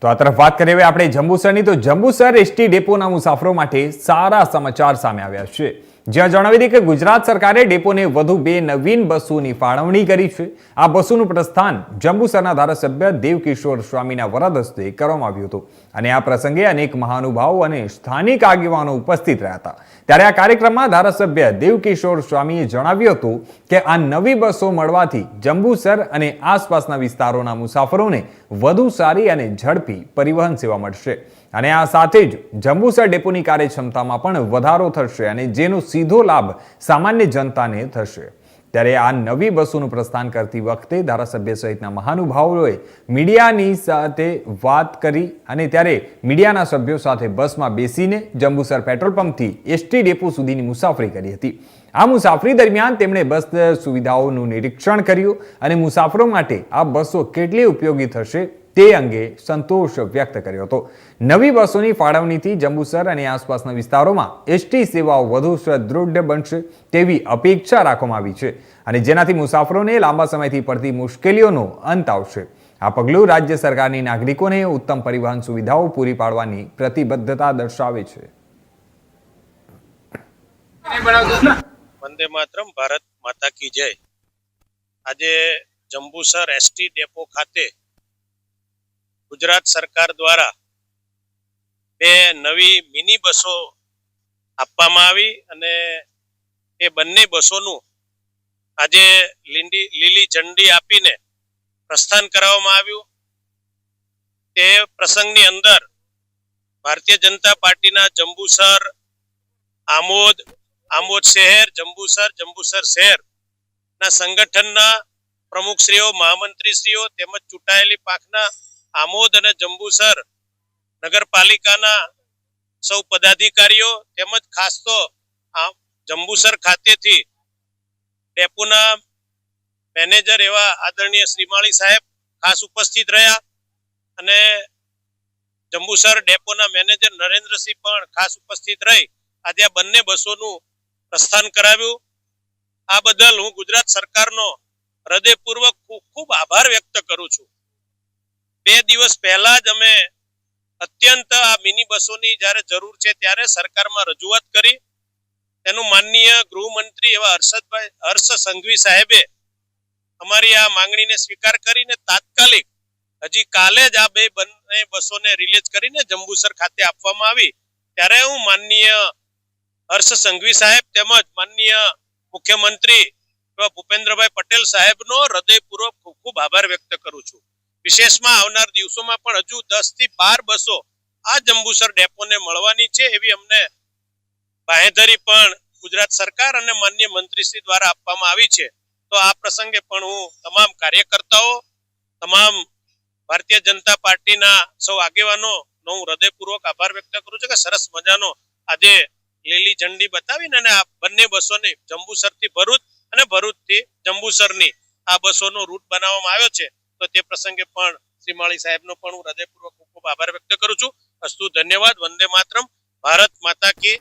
તો આ તરફ વાત કરીએ આપણે જંબુસરની. તો જંબુસર એસટી ડેપોના મુસાફરો માટે સારા સમાચાર સામે આવ્યા છે. જ્યાં જણાવી દઈએ કે ગુજરાત સરકારે ડેપોને વધુ બે નવીન બસોની ફાળવણી કરી છે. આ બસોનું પ્રસ્થાન જંબુસરના ધારાસભ્ય દેવકિશોર સ્વામીના વરદ હસ્તે કરવામાં આવ્યું હતું અને આ પ્રસંગે અનેક મહાનુભાવો અને સ્થાનિક આગેવાનો ઉપસ્થિત રહ્યા હતા. ત્યારે આ કાર્યક્રમમાં ધારાસભ્ય દેવકિશોર સ્વામીએ જણાવ્યું હતું કે આ નવી બસો મળવાથી જંબુસર અને આસપાસના વિસ્તારોના મુસાફરોને વધુ સારી અને ઝડપી પરિવહન સેવા મળશે. અને આ સાથે જ જંબુસર ડેપોની કાર્યક્ષમતામાં પણ વધારો થશે અને જેનો સીધો લાભ સામાન્ય જનતાને થશે. ત્યારે આ નવી બસોનું પ્રસ્થાન કરતી વખતે ધારાસભ્ય સહિતના મહાનુભાવોએ મીડિયાની સાથે વાત કરી અને ત્યારે મીડિયાના સભ્યો સાથે બસમાં બેસીને જંબુસર પેટ્રોલ પંપથી એસટી ડેપો સુધીની મુસાફરી કરી હતી. આ મુસાફરી દરમિયાન તેમણે બસ સુવિધાઓનું નિરીક્ષણ કર્યું અને મુસાફરો માટે આ બસો કેટલી ઉપયોગી થશે તે અંગે સંતોષ વ્યક્ત કર્યો હતો. નવી બસોની ફાળવણીથી જંબુસર અને આસપાસના વિસ્તારોમાં એસટી સેવાઓ વધુ સુદૃઢ બનશે તેવી અપેક્ષા રાખવામાં આવી છે અને જેનાથી મુસાફરોને લાંબા સમયથી પડતી મુશ્કેલીઓનો અંત આવશે. આ પગલું રાજ્ય સરકારની નાગરિકોને ઉત્તમ પરિવહન સુવિધાઓ પૂરી પાડવાની પ્રતિબદ્ધતા દર્શાવે છે. વંદે માતરમ, ભારત માતા કી જય. આજે જંબુસર એસટી ડેપો ખાતે ગુજરાત સરકાર દ્વારા બે નવી મિની બસો આપવામાં આવી અને એ બંને બસોનું આજે લીંડી, લીલી ઝંડી આપીને પ્રસ્થાન કરાવવામાં આવ્યું. તે પ્રસંગની અંદર ભારતીય જનતા પાર્ટીના જંબુસર આમોદ આમોદ શહેર, જંબુસર જંબુસર શહેર ના સંગઠનના પ્રમુખશ્રીઓ, મહામંત્રીશ્રીઓ તેમજ ચૂંટાયેલી પાંખના આમોદ અને જંબુસર નગરપાલિકાના સૌ પદાધિકારીઓ તેમજ ખાસ તો જંબુસર ખાતેથી ડેપોના મેનેજર એવા આદરણીય શ્રીમાળી સાહેબ ખાસ ઉપસ્થિત રહ્યા અને જંબુસર ડેપોના મેનેજર નરેન્દ્રસિંહ પણ ખાસ ઉપસ્થિત રહી. આજે આ બંને બસોનું પ્રસ્થાન કરાવ્યું. આ બદલ હું ગુજરાત સરકારનો હૃદયપૂર્વક ખૂબ ખૂબ આભાર વ્યક્ત કરું છું. બે દિવસ પહેલા જ અમે અત્યંત આ મિની બસોની જ્યારે જરૂર છે ત્યારે સરકારમાં રજૂઆત કરી. તેનું માનનીય ગૃહમંત્રી એવા હર્ષદભાઈ, હર્ષ સંઘવી સાહેબે અમારી આ માંગણીને સ્વીકાર કરીને તાત્કાલિક હજી કાલે જ આ બે બંને બસોને રિલીઝ કરીને જંબુસર ખાતે આપવામાં આવી. ત્યારે હું માનનીય હર્ષ સંઘવી સાહેબ તેમજ માનનીય મુખ્યમંત્રી એવા ભૂપેન્દ્રભાઈ પટેલ સાહેબનો હૃદયપૂર્વક ખૂબ ખૂબ આભાર વ્યક્ત કરું છું. વિશેષમાં આવનાર દિવસોમાં પણ હજુ દસથી બાર બસો આ જંબુસર ડેપોને મળવાની છે એવી અમને બાહેધરી પણ ગુજરાત સરકાર અને માન્ય મંત્રીશ્રી દ્વારા આપવામાં આવી છે. તો આ પ્રસંગે પણ હું તમામ કાર્યકર્તાઓ, તમામ ભારતીય જનતા પાર્ટીના સૌ આગેવાનો નો હું હૃદયપૂર્વક આભાર વ્યક્ત કરું છું કે સરસ મજાનો આજે લીલી ઝંડી બતાવીને અને આ બંને બસોને જંબુસરથી ભરૂચ અને ભરૂચથી જંબુસરની આ બસોનો રૂટ બનાવવામાં આવ્યો છે. તો તે પ્રસંગે પણ શ્રી માળી સાહેબનો પણ હું હૃદયપૂર્વક ખૂબ ખૂબ આભાર વ્યક્ત કરું છું. અસ્તુ ધન્યવાદ. વંદે માતરમ. ભારત માતા કી